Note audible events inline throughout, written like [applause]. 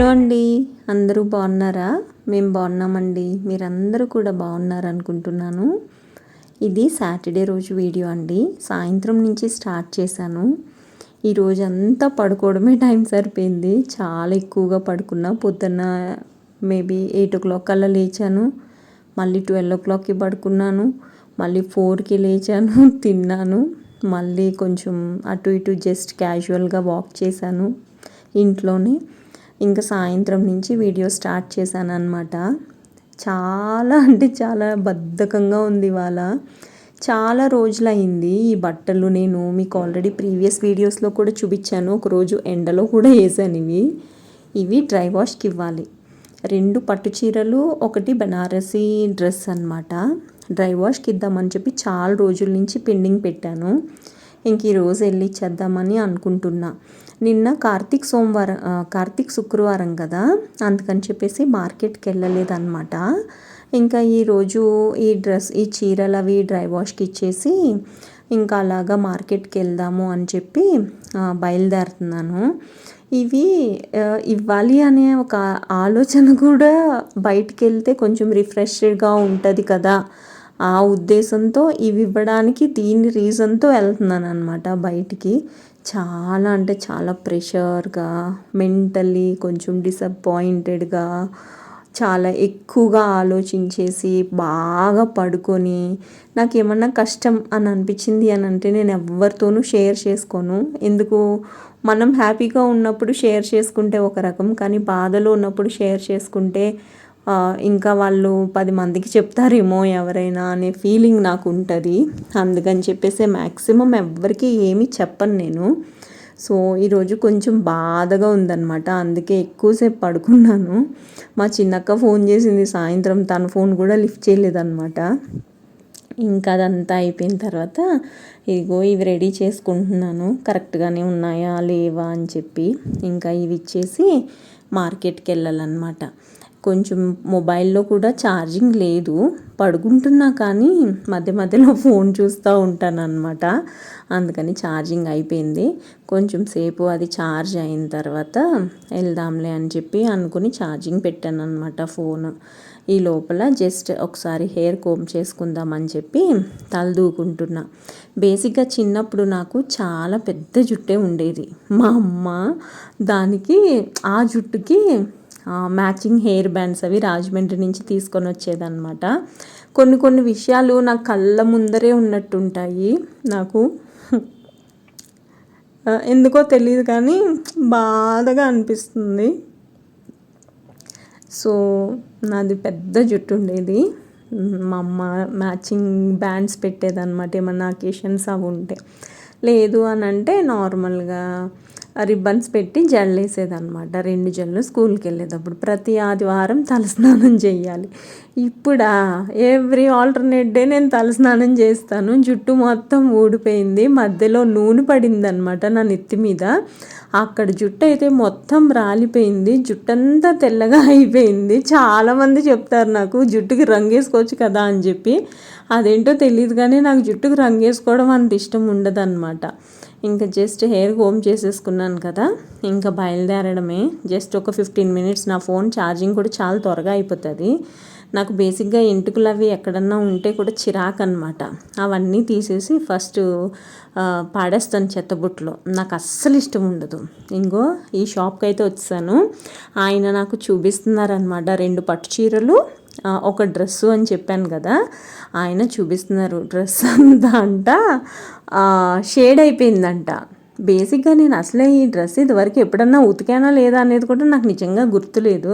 Hello అండి. అందరూ బాగున్నారా? మేము బాగున్నామండి. మీరందరూ కూడా బాగున్నారనుకుంటున్నాను. ఇది సాటర్డే రోజు వీడియో అండి. సాయంత్రం నుంచి స్టార్ట్ చేశాను. ఈరోజు అంతా పడుకోవడమే టైం సరిపోయింది. చాలా ఎక్కువగా పడుకున్నా. పొద్దున్న మేబీ ఎయిట్ ఓ క్లాక్ అలా లేచాను. మళ్ళీ ట్వెల్వ్ ఓ క్లాక్కి పడుకున్నాను. మళ్ళీ ఫోర్కి లేచాను. [laughs] తిన్నాను. మళ్ళీ కొంచెం అటు ఇటు జస్ట్ క్యాజువల్గా వాక్ చేశాను. ఇంట్లోనే. ఇంకా సాయంత్రం నుంచి వీడియో స్టార్ట్ చేశాను అనమాట చాలా అంటే చాలా బద్ధకంగా ఉంది ఇవాళ. చాలా రోజులైంది ఈ బట్టలు నేను మీకు ఆల్రెడీ ప్రీవియస్ వీడియోస్లో కూడా చూపించాను. ఒకరోజు ఎండలో కూడా వేసాను ఇవి. ఇవి డ్రై వాష్కి ఇవ్వాలి. రెండు పట్టు చీరలు ఒకటి బనారసీ డ్రెస్ అనమాట డ్రై వాష్కి ఇద్దామని చెప్పి చాలా రోజుల నుంచి పెండింగ్ పెట్టాను. ఇంక ఈరోజు వెళ్ళి చేద్దామని అనుకుంటున్నా. నిన్న కార్తీక్ సోమవారం కార్తీక్ శుక్రవారం కదా అందుకని చెప్పేసి మార్కెట్కి వెళ్ళలేదన్నమాట. ఇంకా ఈరోజు ఈ డ్రెస్ ఈ చీరలు అవి డ్రై వాష్కి ఇచ్చేసి ఇంకా అలాగా మార్కెట్కి వెళ్దాము అని చెప్పి బయలుదేరుతున్నాను. ఇవి ఇవ్వాలి అనే ఒక ఆలోచన కూడా బయటికి వెళ్తే కొంచెం రిఫ్రెష్డ్గా ఉంటుంది కదా. ఆ ఉద్దేశంతో ఇవి ఇవ్వడానికి దీని రీజన్తో వెళ్తున్నాను అనమాట బయటికి. చాలా అంటే చాలా ప్రెషర్గా మెంటల్లీ కొంచెం డిసప్పాయింటెడ్గా చాలా ఎక్కువగా ఆలోచించేసి బాగా పడుకొని నాకు ఏమన్నా కష్టం అని అనిపించింది అని అంటే నేను ఎవరితోనూ షేర్ చేసుకోను. ఎందుకు? మనం హ్యాపీగా ఉన్నప్పుడు షేర్ చేసుకుంటే ఒక రకం కానీ బాధలో ఉన్నప్పుడు షేర్ చేసుకుంటే ఇంకా వాళ్ళు పది మందికి చెప్తారేమో ఎవరైనా అనే ఫీలింగ్ నాకు ఉంటుంది అందుకని చెప్పేసి మ్యాక్సిమం ఎవరికి ఏమీ చెప్పను నేను. సో ఈరోజు కొంచెం బాధగా ఉందన్నమాట. అందుకే ఎక్కువసేపు పడుకున్నాను. మా చిన్నక్క ఫోన్ చేసింది సాయంత్రం. తన ఫోన్ కూడా లిఫ్ట్ చేయలేదన్నమాట. ఇంకా అదంతా అయిపోయిన తర్వాత ఇదిగో ఇవి రెడీ చేసుకుంటున్నాను. కరెక్ట్గానే ఉన్నాయా? లేవా? అని చెప్పి ఇంకా ఇవి ఇచ్చేసి మార్కెట్కి వెళ్ళాలన్నమాట. కొంచెం మొబైల్లో కూడా ఛార్జింగ్ లేదు. పడుకుంటున్నా కానీ మధ్య మధ్యలో ఫోన్ చూస్తూ ఉంటాను అనమాట అందుకని ఛార్జింగ్ అయిపోయింది. కొంచెం సేపు అది ఛార్జ్ అయిన తర్వాత వెళ్దాంలే అని చెప్పి అనుకుని ఛార్జింగ్ పెట్టాను అనమాట ఫోన్. ఈ లోపల జస్ట్ ఒకసారి హెయిర్ కోమ్ చేసుకుందామని చెప్పి తలదూకుంటున్నా. బేసిక్గా చిన్నప్పుడు నాకు చాలా పెద్ద జుట్టే ఉండేది. మా అమ్మ దానికి ఆ జుట్టుకి మ్యాచింగ్ హెయిర్ బ్యాండ్స్ అవి రాజమండ్రి నుంచి తీసుకొని వచ్చేదన్నమాట. కొన్ని కొన్ని విషయాలు నా కళ్ళ ముందరే ఉన్నట్టుంటాయి. నాకు ఎందుకో తెలియదు కానీ బాధగా అనిపిస్తుంది. సో నాది పెద్ద జుట్టు ఉండేది. మా అమ్మ మ్యాచింగ్ బ్యాండ్స్ పెట్టేదన్నమాట. ఏమన్నా అకేషన్స్ అవి ఉంటే. లేదు అని అంటే నార్మల్గా రిబ్బన్స్ పెట్టి జల్లేసేదనమాట రెండు జల్లు స్కూల్కి వెళ్ళేటప్పుడు ప్రతి ఆదివారం తలస్నానం చేయాలి. ఇప్పుడా ఎవ్రీ ఆల్టర్నేట్ డే నేను తలస్నానం చేస్తాను. జుట్టు మొత్తం ఊడిపోయింది. మధ్యలో నూనె పడిందనమాట నా నెత్తి మీద. అక్కడ జుట్టు అయితే మొత్తం రాలిపోయింది. జుట్టంతా తెల్లగా [laughs] అయిపోయింది. చాలామంది చెప్తారు నాకు జుట్టుకి రంగు వేసుకోవచ్చు కదా అని చెప్పి. అదేంటో తెలియదు కానీ నాకు జుట్టుకు రంగు వేసుకోవడం అంత ఇష్టం ఉండదు అనమాట ఇంకా జస్ట్ హెయిర్ హోమ్ చేసేసుకున్నాను కదా ఇంకా బయలుదేరడమే. జస్ట్ ఒక ఫిఫ్టీన్ మినిట్స్ నా ఫోన్ ఛార్జింగ్ కూడా చాలా త్వరగా అయిపోతుంది. నాకు బేసిక్గా ఎంటుకలు అవి ఎక్కడన్నా ఉంటే కూడా చిరాకు అనమాట అవన్నీ తీసేసి ఫస్ట్ పాడేస్తాను చెత్తబుట్లో నాకు అస్సలు ఇష్టం ఉండదు. ఇంకో ఈ షాప్కి అయితే వచ్చాను. ఆయన నాకు చూపిస్తున్నారనమాట రెండు పట్టు చీరలు ఒక డ్రెస్సు అని చెప్పాను కదా ఆయన చూపిస్తున్నారు డ్రెస్ అంతా అంట. షేడ్ అయిపోయిందంట. బేసిక్గా నేను అసలే ఈ డ్రెస్ ఇదివరకు ఎప్పుడన్నా ఉతికానా లేదా అనేది కూడా నాకు నిజంగా గుర్తులేదు.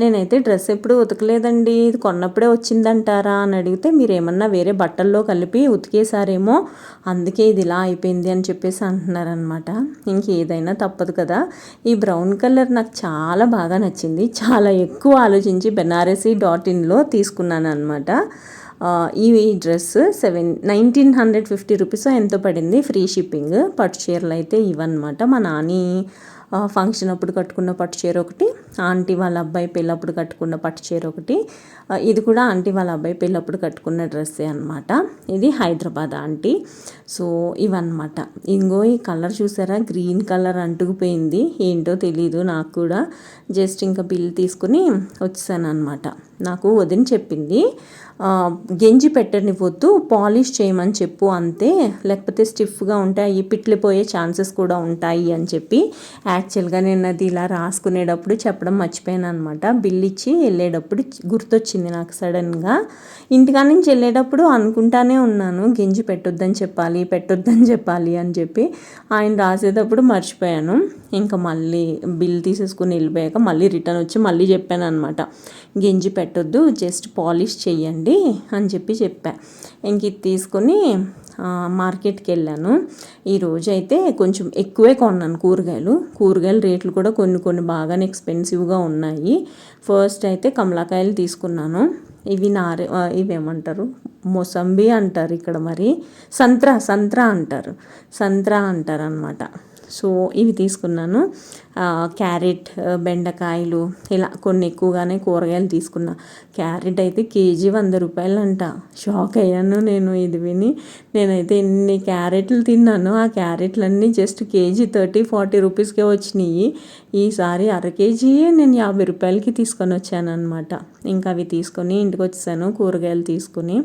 నేనైతే డ్రెస్ ఎప్పుడు ఉతకలేదండి. ఇది కొన్నప్పుడే వచ్చిందంటారా అని అడిగితే మీరు ఏమన్నా వేరే బట్టల్లో కలిపి ఉతికేసారేమో అందుకే ఇది ఇలా అయిపోయింది అని చెప్పేసి అంటున్నారనమాట ఇంకేదైనా తప్పదు కదా. ఈ బ్రౌన్ కలర్ నాకు చాలా బాగా నచ్చింది. చాలా ఎక్కువ ఆలోచించి బెనారసీ డాట్ ఇన్లో తీసుకున్నాను అనమాట ఈ dress seven nineteen hundred fifty rupees ఎంతో పడింది. ఫ్రీ షిప్పింగ్ పట్టు చీరలు అయితే ఇవన్నమాట. మా నాని ఫంక్షన్ అప్పుడు కట్టుకున్న పట్టు చీర ఒకటి ఆంటీ వాళ్ళ అబ్బాయి పెళ్ళప్పుడు కట్టుకున్న పట్టు చీర ఒకటి. ఇది కూడా ఆంటీ వాళ్ళ అబ్బాయి పెళ్ళప్పుడు కట్టుకున్న డ్రెస్సే అనమాట ఇది హైదరాబాద్ ఆంటీ. సో ఇవన్నమాట. ఇంకో ఈ కలర్ చూసారా? గ్రీన్ కలర్ అంటుకుపోయింది. ఏంటో తెలీదు నాకు కూడా. జస్ట్ ఇంకా బిల్ తీసుకుని వచ్చాను అనమాట నాకు వదిన చెప్పింది గెంజి పెట్టనివ్వద్దు పాలిష్ చేయమని చెప్పు అంతే లేకపోతే స్టిఫ్గా ఉంటాయి అవి పిట్లిపోయే ఛాన్సెస్ కూడా ఉంటాయి అని చెప్పి యాక్చువల్గా నేను అది ఇలా రాసుకునేటప్పుడు చెప్పడం మర్చిపోయాను అనమాట బిల్ ఇచ్చి వెళ్ళేటప్పుడు గుర్తొచ్చింది నాకు సడన్గా. ఇంటికా నుంచి వెళ్ళేటప్పుడు అనుకుంటానే ఉన్నాను గింజి పెట్టొద్దని చెప్పాలి పెట్టొద్దని చెప్పాలి అని చెప్పి ఆయన రాసేటప్పుడు మర్చిపోయాను. ఇంకా మళ్ళీ బిల్ తీసేసుకుని వెళ్ళిపోయాక మళ్ళీ రిటర్న్ వచ్చి మళ్ళీ చెప్పాను అనమాట గింజి పెట్టొద్దు జస్ట్ పాలిష్ చెయ్యండి అని చెప్పి చెప్పా. ఇంక ఇది తీసుకొని మార్కెట్కి వెళ్ళాను. ఈరోజు అయితే కొంచెం ఎక్కువే కొన్నాను కూరగాయలు. కూరగాయల రేట్లు కూడా కొన్ని కొన్ని బాగానే ఎక్స్పెన్సివ్గా ఉన్నాయి. ఫస్ట్ అయితే కమలాకాయలు తీసుకున్నాను. ఇవి నారే ఇవేమంటారు? మొసంబి అంటారు ఇక్కడ మరి. సంత్రా సంత్రా అంటారు. సంత్రా అంటారు అనమాట సో ఇవి తీసుకున్నాను. క్యారెట్ బెండకాయలు ఇలా కొన్ని ఎక్కువగానే కూరగాయలు తీసుకున్నా. క్యారెట్ అయితే కేజీ వంద రూపాయలు అంట షాక్ అయ్యాను నేను ఇది విని. నేనైతే ఎన్ని క్యారెట్లు తిన్నాను ఆ క్యారెట్లన్నీ జస్ట్ కేజీ థర్టీ ఫార్టీ రూపీస్కే వచ్చినాయి. ఈసారి అర కేజీయే నేను యాభై రూపాయలకి తీసుకొని వచ్చాను అనమాట ఇంకా అవి తీసుకొని ఇంటికి వచ్చాను కూరగాయలు తీసుకుని.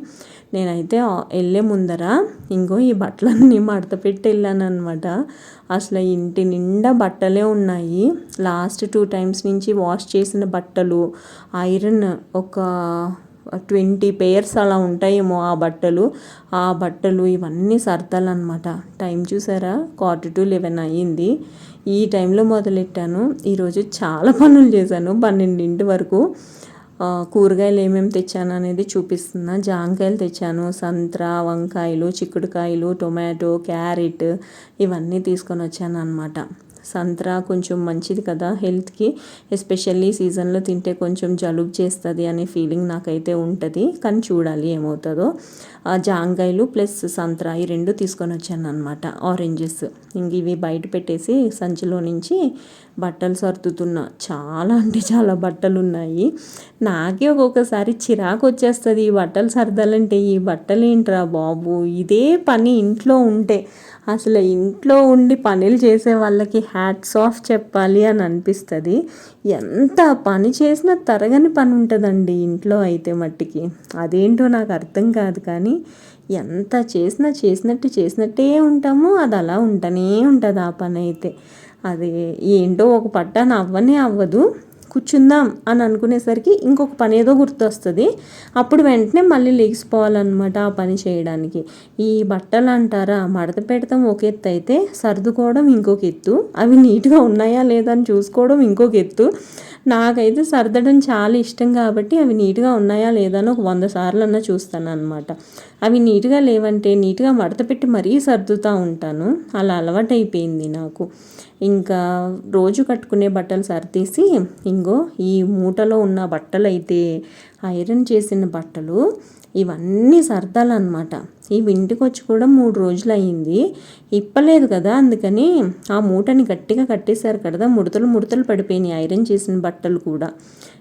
నేనైతే వెళ్ళే ముందర ఇంకో ఈ బట్టలన్నీ మడత పెట్టి వెళ్ళాను అనమాట అసలు ఇంటి నిండా బట్టలే ఉన్నాయి. లాస్ట్ టూ టైమ్స్ నుంచి వాష్ చేసిన బట్టలు ఐరన్ ఒక ట్వంటీ పేర్స్ అలా ఉంటాయేమో ఆ బట్టలు. ఆ బట్టలు ఇవన్నీ సర్దాలన్నమాట. టైం చూసారా? క్వార్టర్ టు లెవెన్ అయ్యింది. ఈ టైంలో మొదలెట్టాను. ఈరోజు చాలా పనులు చేశాను. పన్నెండింటి వరకు కూరగాయలు ఏమేమి తెచ్చాను అనేది చూపిస్తున్నా. జాంకాయలు తెచ్చాను. సంత్రా వంకాయలు చిక్కుడుకాయలు టొమాటో క్యారెట్ ఇవన్నీ తీసుకొని వచ్చాను అనమాట సంత్రా కొంచెం మంచిది కదా హెల్త్కి ఎస్పెషల్లీ సీజన్లో తింటే కొంచెం జలుబు చేస్తుంది అనే ఫీలింగ్ నాకైతే ఉంటుంది. కానీ చూడాలి ఏమవుతుందో. ఆ జాంకాయలు ప్లస్ సంత్రా ఈ రెండు తీసుకొని వచ్చాను అనమాట ఆరెంజెస్. ఇంక ఇవి బయట పెట్టేసి సంచిలో నుంచి బట్టలు సర్దుతున్నా. చాలా అంటే చాలా బట్టలు ఉన్నాయి నాకే ఒక్కొక్కసారి చిరాకు వచ్చేస్తుంది ఈ బట్టలు సర్దాలంటే ఈ బట్టలు ఏంట్రా బాబు? ఇదే పని ఇంట్లో ఉంటే. అసలు ఇంట్లో ఉండి పనులు చేసే వాళ్ళకి హ్యాట్స్ ఆఫ్ చెప్పాలి అని అనిపిస్తుంది. ఎంత పని చేసినా తరగని పని ఉంటుందండి ఇంట్లో అయితే మట్టికి. అదేంటో నాకు అర్థం కాదు కానీ ఎంత చేసినా చేసినట్టు చేసినట్టే ఉంటామో అది అలా ఉంటూనే ఉంటుంది ఆ పని అయితే అది ఏంటో ఒక పట్టాన అవ్వనే అవ్వదు. కూర్చుందాం అని అనుకునేసరికి ఇంకొక పని ఏదో గుర్తొస్తుంది. అప్పుడు వెంటనే మళ్ళీ లేచిపోవాలన్నమాట ఆ పని చేయడానికి. ఈ బట్టలు అంటారా? మడత పెడతాం ఒక ఎత్తు అయితే సర్దుకోవడం ఇంకొక ఎత్తు. అవి నీట్గా ఉన్నాయా లేదా అని చూసుకోవడం ఇంకొక ఎత్తు. నాకైతే సర్దడం చాలా ఇష్టం కాబట్టి అవి నీట్గా ఉన్నాయా లేదా అని ఒక వంద సార్లు అన్నా చూస్తాను అనమాట అవి నీట్గా లేవంటే నీట్గా మడత పెట్టి మరీ సర్దుతూ ఉంటాను. అలా అలవాటైపోయింది నాకు. ఇంకా రోజు కట్టుకునే బట్టలు సర్దేసి ఇంగో ఈ మూటలో ఉన్న బట్టలు అయితే ఐరన్ చేసిన బట్టలు ఇవన్నీ సర్దాలన్నమాట. ఇవి ఇంటికి వచ్చి కూడా మూడు రోజులు అయ్యింది ఇప్పలేదు కదా అందుకని ఆ మూటని గట్టిగా కట్టేశారు కదా ముడతలు ముడతలు పడిపోయినాయి ఐరన్ చేసిన బట్టలు కూడా.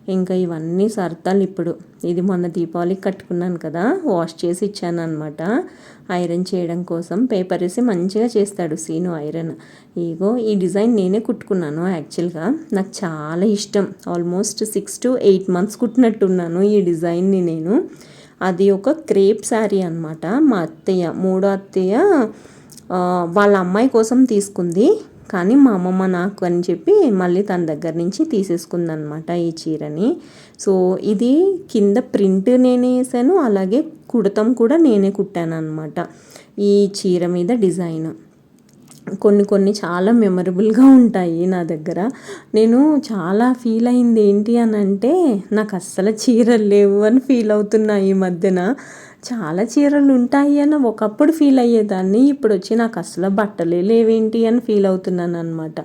ఇంకా ఇవన్నీ సర్దాలు ఇప్పుడు. ఇది మొన్న దీపావళికి కట్టుకున్నాను కదా వాష్ చేసి ఇచ్చాను అనమాట ఐరన్ చేయడం కోసం పేపర్ వేసి మంచిగా చేస్తాడు సీను ఐరన్. ఇగో ఈ డిజైన్ నేనే కుట్టుకున్నాను యాక్చువల్గా. నాకు చాలా ఇష్టం. Almost six to eight months కుట్టినట్టున్నాను ఈ డిజైన్ని నేను. అది ఒక క్రేప్ శారీ అనమాట మా అత్తయ్య మూడో అత్తయ్య వాళ్ళ అమ్మాయి కోసం తీసుకుంది. కానీ మా అమ్మమ్మ నాకు అని చెప్పి మళ్ళీ తన దగ్గర నుంచి తీసేసుకుందనమాట ఈ చీరని. సో ఇది కింద ప్రింట్ నేనే వేసాను అలాగే కుడతం కూడా నేనే కుట్టాను అనమాట ఈ చీర మీద డిజైన్. కొన్ని కొన్ని చాలా మెమరబుల్గా ఉంటాయి నా దగ్గర. నేను చాలా ఫీల్ అయింది ఏంటి అని అంటే నాకు అస్సలు చీరలు లేవు అని ఫీల్ అవుతున్నా ఈ మధ్యన. చాలా చీరలు ఉంటాయి అని ఒకప్పుడు ఫీల్ అయ్యేదాన్ని ఇప్పుడు వచ్చి నాకు అసలు బట్టలే లేవేంటి అని ఫీల్ అవుతున్నాను అనమాట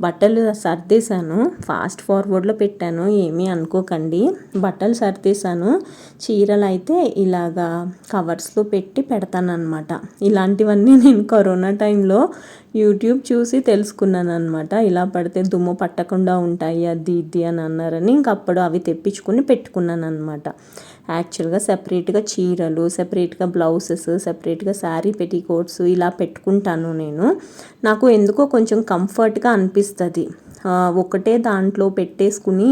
బట్టలు సర్దేశాను. ఫాస్ట్ ఫార్వర్డ్లో పెట్టాను. ఏమీ అనుకోకండి. బట్టలు సర్దేశాను. చీరలు అయితే ఇలాగా కవర్స్లో పెట్టి పెడతాను అనమాట ఇలాంటివన్నీ నేను కరోనా టైంలో యూట్యూబ్ చూసి తెలుసుకున్నాను అనమాట ఇలా పడితే దుమ్ము పట్టకుండా ఉంటాయి అది ఇది అని అన్నారని ఇంక అప్పుడు అవి తెప్పించుకుని పెట్టుకున్నాను అనమాట యాక్చువల్గా సెపరేట్గా చీరలు సెపరేట్గా బ్లౌజెస్ సెపరేట్గా శారీ పెట్టికోట్స్ ఇలా పెట్టుకుంటాను నేను. నాకు ఎందుకో కొంచెం కంఫర్ట్గా అనిపిస్తుంది. ఒకటే దాంట్లో పెట్టేసుకుని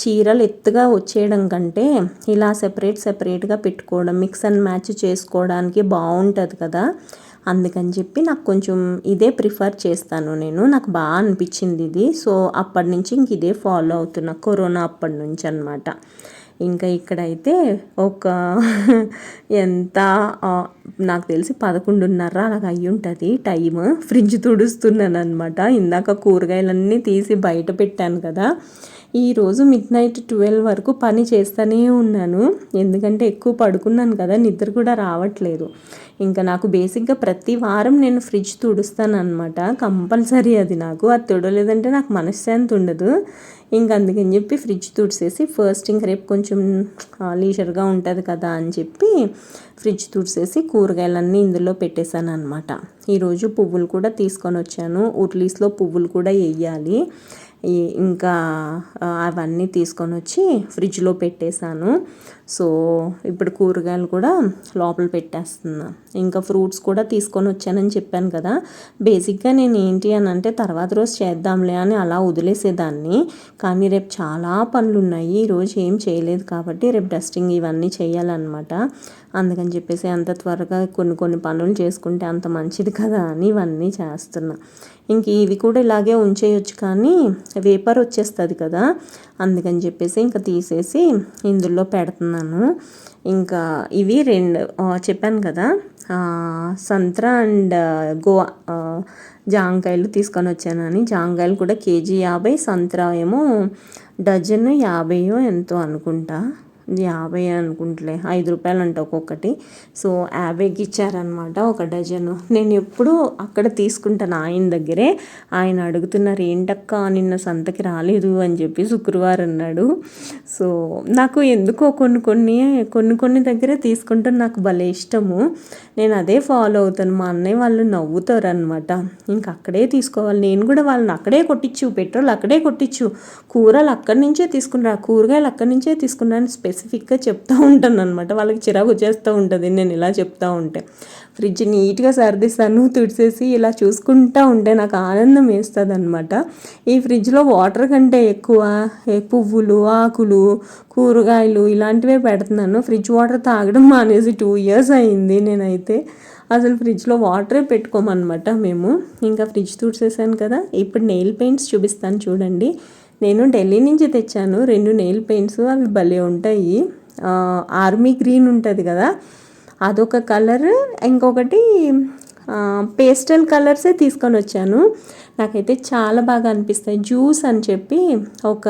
చీరలు ఎత్తుగా వచ్చేయడం కంటే ఇలా సెపరేట్ సెపరేట్గా పెట్టుకోవడం మిక్స్ అండ్ మ్యాచ్ చేసుకోవడానికి బాగుంటుంది కదా. అందుకని చెప్పి నాకు కొంచెం ఇదే ప్రిఫర్ చేస్తాను నేను. నాకు బాగా అనిపించింది ఇది. సో అప్పటి నుంచి ఇంక ఇదే ఫాలో అవుతున్నా. కరోనా అప్పటి నుంచి అనమాట ఇంకా ఇక్కడైతే ఒక [laughs] ఎంత నాకు తెలిసి పదకొండున్నర నాకు అయ్యి ఉంటుంది టైం ఫ్రిడ్జ్ తుడుస్తున్నాను అనమాట ఇందాక కూరగాయలన్నీ తీసి బయట పెట్టాను కదా. ఈరోజు మిడ్ నైట్ ట్వెల్వ్ వరకు పని చేస్తూనే ఉన్నాను. ఎందుకంటే ఎక్కువ పడుకున్నాను కదా నిద్ర కూడా రావట్లేదు. ఇంకా నాకు బేసిక్గా ప్రతి వారం నేను ఫ్రిడ్జ్ తుడుస్తాను అనమాట కంపల్సరీ అది నాకు. అది తుడలేదంటే నాకు మనశ్శాంతి ఉండదు. ఇంక అందుకని చెప్పి ఫ్రిడ్జ్ తుడిసేసి ఫస్ట్ ఇంక రేపు కొంచెం లీజర్గా ఉంటుంది కదా అని చెప్పి ఫ్రిడ్జ్ తుడిసేసి కూరగాయలన్నీ ఇందులో పెట్టేశాను అనమాట ఈరోజు పువ్వులు కూడా తీసుకొని వచ్చాను. ఉర్లీస్లో పువ్వులు కూడా వేయాలి ఇంకా అవన్నీ తీసుకొని వచ్చి ఫ్రిడ్జ్లో పెట్టేశాను. సో ఇప్పుడు కూరగాయలు కూడా లోపల పెట్టేస్తున్నా. ఇంకా ఫ్రూట్స్ కూడా తీసుకొని వచ్చానని చెప్పాను కదా. బేసిక్గా నేను ఏంటి అని అంటే తర్వాత రోజు చేద్దాంలే అని అలా వదిలేసేదాన్ని. కానీ రేపు చాలా పనులు ఉన్నాయి ఈరోజు ఏం చేయలేదు కాబట్టి రేపు డస్టింగ్ ఇవన్నీ చేయాలన్నమాట. అందుకని చెప్పేసి అంత త్వరగా కొన్ని కొన్ని పనులు చేసుకుంటే అంత మంచిది కదా అని ఇవన్నీ చేస్తున్నా. ఇంక ఇవి కూడా ఇలాగే ఉంచేయొచ్చు కానీ వేపర్ వచ్చేస్తుంది కదా. అందుకని చెప్పేసి ఇంకా తీసేసి ఇందులో పెడుతున్నాను ఇంకా ఇవి రెండు చెప్పాను కదా సంత్ర అండ్ గోవా జాంకాయలు తీసుకొని వచ్చానని. జాంకాయలు కూడా కేజీ యాభై సంత్రా ఏమో డజను యాభైయో ఎంతో అనుకుంటా. యాభై అనుకుంటలే ఐదు రూపాయలు అంట ఒక్కొక్కటి. సో యాభైకి ఇచ్చారనమాట ఒక డజను. నేను ఎప్పుడు అక్కడ తీసుకుంటాను ఆయన దగ్గరే. ఆయన అడుగుతున్నారు ఏంటక్క నిన్న సంతకి రాలేదు అని చెప్పి శుక్రవారం అన్నాడు. సో నాకు ఎందుకో కొన్ని కొన్ని కొన్ని కొన్ని దగ్గరే తీసుకుంటాం నాకు భలే ఇష్టము. నేను అదే ఫాలో అవుతాను. మా అన్నయ్య వాళ్ళు నవ్వుతారు అనమాట ఇంక అక్కడే తీసుకోవాలి. నేను కూడా వాళ్ళని అక్కడే కొట్టించు పెట్రోల్ అక్కడే కొట్టించు. కూరలు అక్కడి నుంచే తీసుకున్నారు కూరగాయలు అక్కడి నుంచే తీసుకున్నాను స్పెషల్ స్పెసిఫిక్గా చెప్తూ ఉంటాను అనమాట వాళ్ళకి చిరాకు వచ్చేస్తూ ఉంటుంది నేను ఇలా చెప్తూ ఉంటే. ఫ్రిడ్జ్ నీట్గా సర్దిస్తాను తుడిసేసి ఇలా చూసుకుంటూ ఉంటే నాకు ఆనందం వేస్తుంది అనమాట ఈ ఫ్రిడ్జ్లో వాటర్ కంటే ఎక్కువ పువ్వులు ఆకులు కూరగాయలు ఇలాంటివే పెడుతున్నాను. ఫ్రిడ్జ్ వాటర్ తాగడం మానేసి టూ ఇయర్స్ అయింది నేనైతే. అసలు ఫ్రిడ్జ్లో వాటరే పెట్టుకోమన్నమాట మేము. ఇంకా ఫ్రిడ్జ్ తుడిసేసాను కదా ఇప్పుడు నెయిల్ పెయింట్స్ చూపిస్తాను చూడండి. నేను ఢిల్లీ నుంచి తెచ్చాను. రెండు నెయిల్ పెయింట్స్ అవి భలే ఉంటాయి. ఆర్మీ గ్రీన్ ఉంటుంది కదా అదొక కలర్. ఇంకొకటి పేస్టల్ కలర్సే తీసుకొని వచ్చాను. నాకైతే చాలా బాగా అనిపిస్తాయి. జ్యూస్ అని చెప్పి ఒక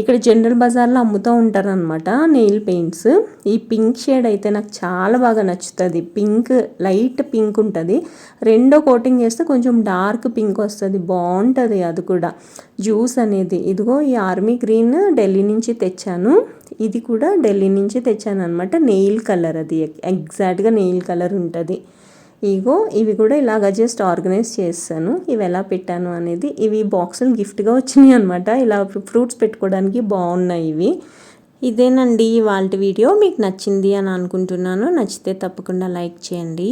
ఇక్కడ జనరల్ బజార్లో అమ్ముతూ ఉంటారనమాట నెయిల్ పెయింట్స్. ఈ పింక్ షేడ్ అయితే నాకు చాలా బాగా నచ్చుతుంది. పింక్ లైట్ పింక్ ఉంటుంది. రెండో కోటింగ్ చేస్తే కొంచెం డార్క్ పింక్ వస్తుంది. బాగుంటుంది అది కూడా. జ్యూస్ అనేది ఇదిగో ఈ ఆర్మీ గ్రీన్ ఢిల్లీ నుంచి తెచ్చాను. ఇది కూడా ఢిల్లీ నుంచి తెచ్చాను అనమాట నెయిల్ కలర్ అది. ఎగ్జాక్ట్గా నెయిల్ కలర్ ఉంటుంది. ఇగో ఇవి కూడా ఇలాగ జస్ట్ ఆర్గనైజ్ చేస్తాను ఇవి ఎలా పెట్టాను అనేది ఇవి బాక్సులు గిఫ్ట్గా వచ్చినాయి అనమాట ఇలా ఫ్రూట్స్ పెట్టుకోవడానికి బాగున్నాయి ఇవి. ఇదేనండి వాళ్ళ వీడియో. మీకు నచ్చింది అని అనుకుంటున్నాను. నచ్చితే తప్పకుండా లైక్ చేయండి.